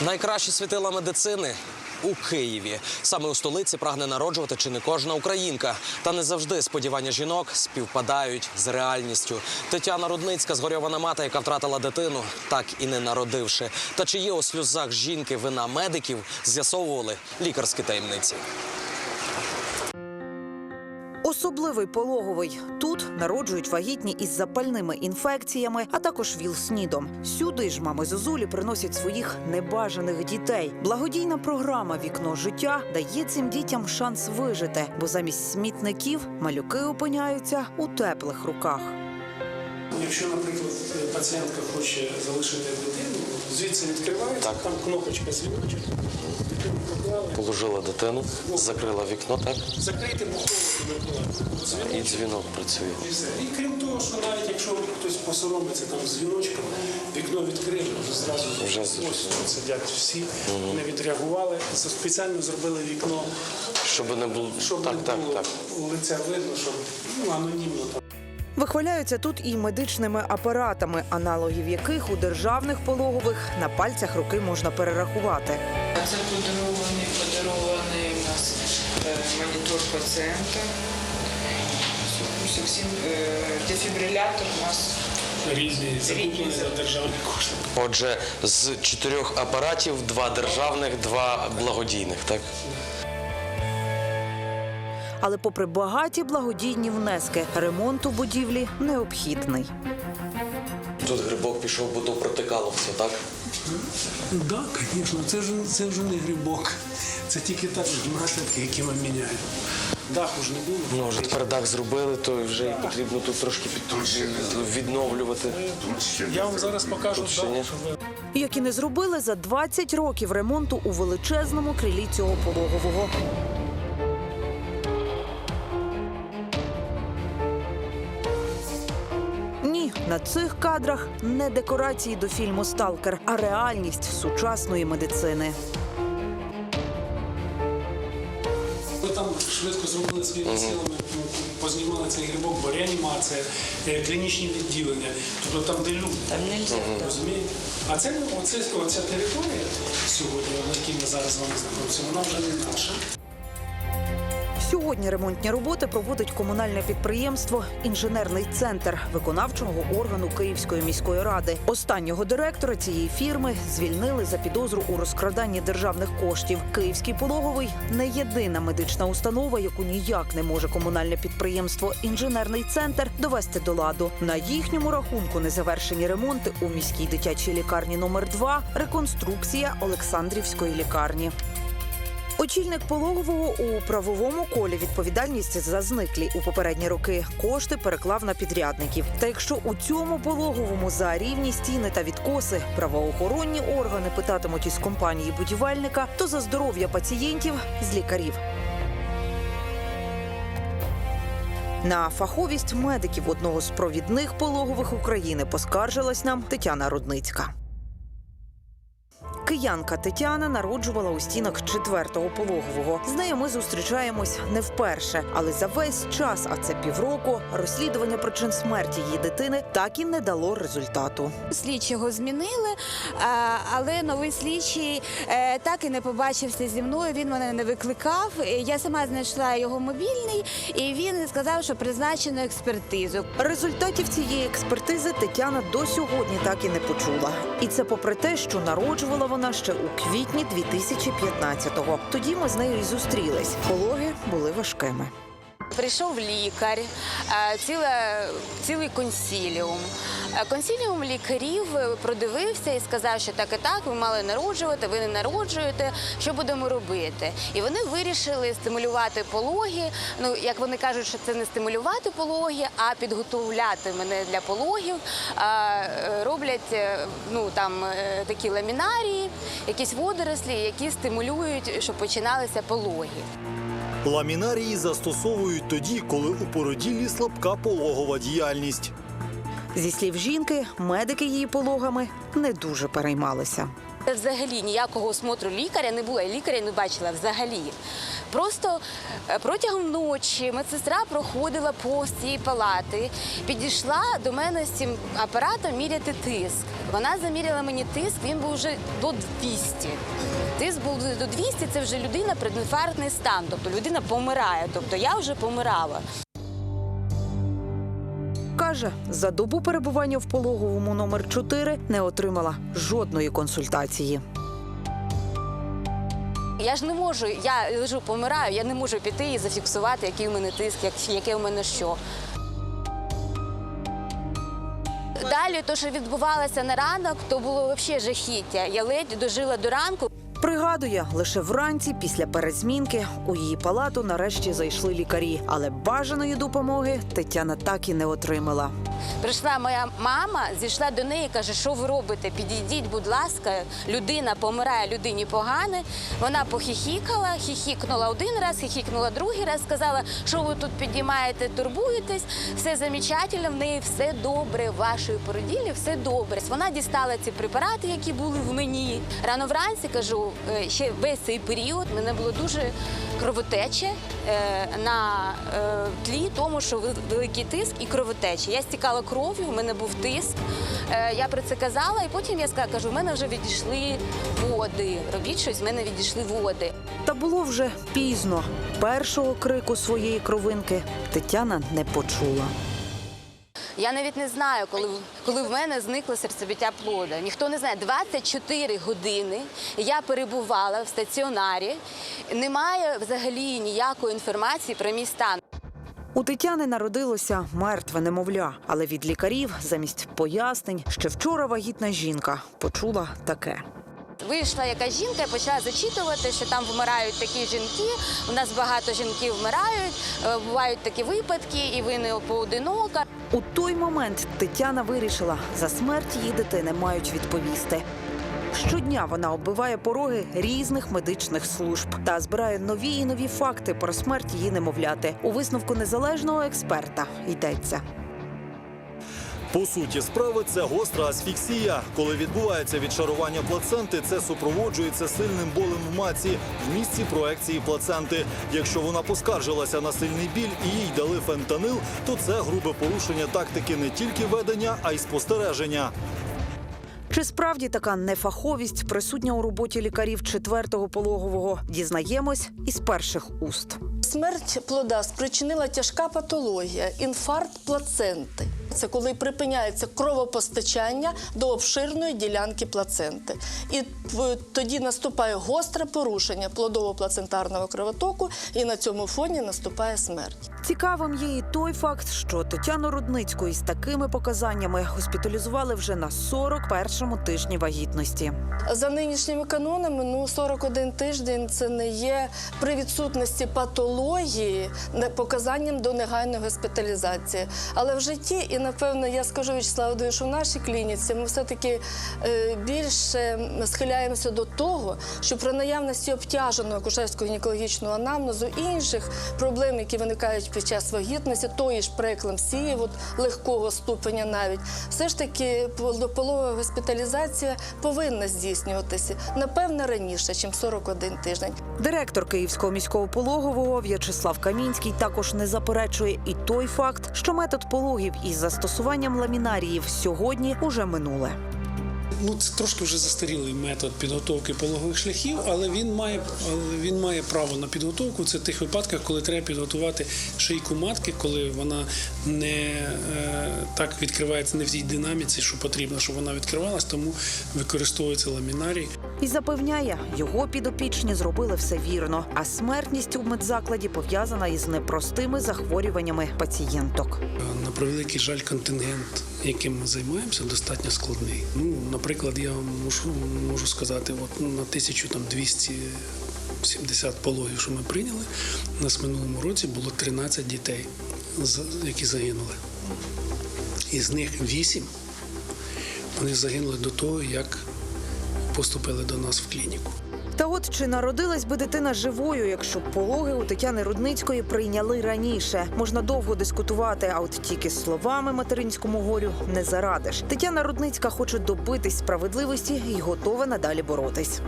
Найкращі світила медицини у Києві. Саме у столиці прагне народжувати чи не кожна українка. Та не завжди сподівання жінок співпадають з реальністю. Тетяна Рудницька, згорьована мати, яка втратила дитину, так і не народивши. Та чи є у сльозах жінки вина медиків, з'ясовували лікарські таємниці. Особливий пологовий. Тут народжують вагітні із запальними інфекціями, а також ВІЛ-СНІДом. Сюди ж мами Зозулі приносять своїх небажаних дітей. Благодійна програма Вікно життя дає цим дітям шанс вижити, бо замість смітників малюки опиняються у теплих руках. Якщо, наприклад, пацієнтка хоче залишити дитину, звідси відкривається, там кнопочка дзвіночок. Положила дитину, закрила вікно, так Закрийте, бо холодно і дзвінок працює. і все. І крім того, що навіть якщо хтось посоромиться там з дзвіночком, вікно відкрили, вже зразу Вже ось сидять всі, вони відреагували, спеціально зробили вікно, Щоб не було щоб так, не так, було так. лиця видно, щоб ну, анонімно там. Вихваляються тут і медичними апаратами, аналогів яких у державних пологових на пальцях руки можна перерахувати. Це подарований, подарований у нас е, монітор пацієнта. Е, дефібрилятор у нас Різні закуплені за державні кошти. Отже, з чотирьох апаратів два державних, два благодійних. Так Але, попри багаті благодійні внески, ремонт у будівлі необхідний. тут грибок пішов, бо то протикало все, так. Так, да, звісно, це ж це вже не грибок. Це тільки так наслідки, які ми міняємо. Даху ж не було. Ну вже тепер дах зробили, то вже і потрібно тут трошки під відновлювати. Я вам зараз покажу Тут ще дах, ні. щоб Як і не зробили за 20 років ремонту у величезному крилі цього пологового. На цих кадрах не декорації до фільму Сталкер, а реальність сучасної медицини. Ви там швидко зробили своїми силами, ну, познімали цей грибок, бо реанімація, е, клінічні відділення, тобто там, де люди. там нельзя. Розумієте? А це ну, оце, оця територія сьогодні, на якій ми зараз з вами знаходимося, вона вже не наша. Сьогодні ремонтні роботи проводить комунальне підприємство Інженерний центр виконавчого органу Київської міської ради. Останнього директора цієї фірми звільнили за підозру у розкраданні державних коштів. Київський пологовий не єдина медична установа, яку ніяк не може комунальне підприємство Інженерний центр довести до ладу. На їхньому рахунку незавершені ремонти у міській дитячій лікарні номер 2 реконструкція Олександрівської лікарні. Очільник пологового у правовому колі відповідальність за зниклі у попередні роки кошти переклав на підрядників. Та якщо у цьому пологовому за рівні стіни та відкоси правоохоронні органи питатимуть із компанії будівельника, то за здоров'я пацієнтів з лікарів. На фаховість медиків одного з провідних пологових України поскаржилась нам Тетяна Рудницька. Киянка Тетяна народжувала у стінах четвертого пологового. З нею ми зустрічаємось не вперше, але за весь час, а це півроку, розслідування причин смерті її дитини так і не дало результату. Слідчого змінили, але новий слідчий е, так і не побачився зі мною. Він мене не викликав. Я сама знайшла його мобільний, і він сказав, що призначено експертизу. Результатів цієї експертизи Тетяна до сьогодні так і не почула. І це попри те, що народжувала вона ще у квітні 2015-го. Тоді ми з нею і зустрілись. Пологи були важкими. Прийшов лікар, е, ціле, цілий консіліум. Е, Консіліум лікарів продивився і сказав, що так і так, ви мали народжувати, ви не народжуєте. Що будемо робити? І вони вирішили стимулювати пологи. Ну, як вони кажуть, що це не стимулювати пологи, а підготовляти мене для пологів. Е, Роблять ну там такі ламінарії, якісь водорослі, які стимулюють, щоб починалися пологи. Ламінарії застосовують тоді, коли у породіллі слабка пологова діяльність. Зі слів жінки, медики її пологами не дуже переймалися. Взагалі ніякого осмотру лікаря не було, я лікаря не бачила взагалі. Просто е, протягом ночі медсестра проходила повз цієї палати, підійшла до мене з цим апаратом міряти тиск. Вона заміряла мені тиск, він був вже до 200. Тиск був до 200, це вже людина предінфарктний стан, тобто людина помирає, тобто я вже помирала. Каже, за добу перебування в пологовому номер 4 не отримала жодної консультації. Я ж не можу, я лежу, помираю, я не можу піти і зафіксувати, який у мене тиск, яке у мене що. Далі, то, що відбувалося на ранок, то було взагалі жахіття. Я ледь дожила до ранку. Пригадує, лише вранці після перезмінки у її палату нарешті зайшли лікарі, але бажаної допомоги Тетяна так і не отримала. Прийшла моя мама, зійшла до неї, каже, що ви робите? Підійдіть, будь ласка, людина помирає, людині погане. Вона похихікала, хихікнула один раз, хихікнула другий раз, сказала, що ви тут підіймаєте, турбуєтесь, все замечательно, в неї все добре, в вашій породіллі все добре. Вона дістала ці препарати, які були в мені. Рано вранці кажу, е, ще весь цей період мене було дуже кровотече е, на е, тлі тому, що великий тиск і кровотечі. Я стікала кров'ю, в мене був тиск. Е, я про це казала, і потім я кажу, в мене вже відійшли води. Робіть щось, в мене відійшли води. Та було вже пізно. Першого крику своєї кровинки Тетяна не почула. Я навіть не знаю, коли, коли в мене зникло серцебиття плода. Ніхто не знає. 24 години я перебувала в стаціонарі. Немає взагалі ніякої інформації про мій стан. У Тетяни народилося мертве немовля, але від лікарів замість пояснень ще вчора вагітна жінка почула таке. Вийшла якась жінка і почала зачитувати, що там вмирають такі жінки. У нас багато жінків вмирають, е, бувають такі випадки, і ви не поодинока. У той момент Тетяна вирішила, за смерть її дитини мають відповісти. Щодня вона оббиває пороги різних медичних служб та збирає нові і нові факти про смерть її немовляти. У висновку незалежного експерта йдеться. По суті справи це гостра асфіксія. Коли відбувається відшарування плаценти, це супроводжується сильним болем в маці в місці проекції плаценти. Якщо вона поскаржилася на сильний біль і їй дали фентанил, то це грубе порушення тактики не тільки ведення, а й спостереження. Чи справді така нефаховість присутня у роботі лікарів четвертого пологового? Дізнаємось із перших уст. Смерть плода спричинила тяжка патологія, інфаркт плаценти. Це коли припиняється кровопостачання до обширної ділянки плаценти. І тоді наступає гостре порушення плодово-плацентарного кровотоку, і на цьому фоні наступає смерть. Цікавим є і той факт, що Тетяну Рудницьку із такими показаннями госпіталізували вже на 41-му тижні вагітності. За нинішніми канонами, ну 41 тиждень це не є при відсутності патології показанням до негайної госпіталізації. Але в житті, і напевно, я скажу Вячеславу, що в нашій клініці ми все-таки е, більше схиляємося до того, що при наявності обтяженого акушерського гінекологічного анамнезу інших проблем, які виникають під час вагітності, тої ж прееклампсії, от легкого ступеня навіть, все ж таки пологова госпіталізація повинна здійснюватися напевно раніше, ніж 41 тиждень. Директор Київського міського пологового В'ячеслав Камінський також не заперечує і той факт, що метод пологів із застосуванням ламінаріїв сьогодні уже минуле. Ну, це трошки вже застарілий метод підготовки пологових шляхів, але він має, він має право на підготовку. Це в тих випадках, коли треба підготувати шийку матки, коли вона не е, так відкривається не в тій динаміці, що потрібно, щоб вона відкривалась, тому використовується ламінарій. І запевняє, його підопічні зробили все вірно. А смертність у медзакладі пов'язана із непростими захворюваннями пацієнток. На превеликий жаль, контингент, яким ми займаємося, достатньо складний. Ну, наприклад, я можу, можу сказати, от на 1270 пологів, що ми прийняли, у нас в минулому році було 13 дітей, які загинули. Із них 8 вони загинули до того, як поступили до нас в клініку. От чи народилась би дитина живою, якщо б пологи у Тетяни Рудницької прийняли раніше? Можна довго дискутувати, а от тільки словами материнському горю не зарадиш. Тетяна Рудницька хоче добитись справедливості і готова надалі боротись.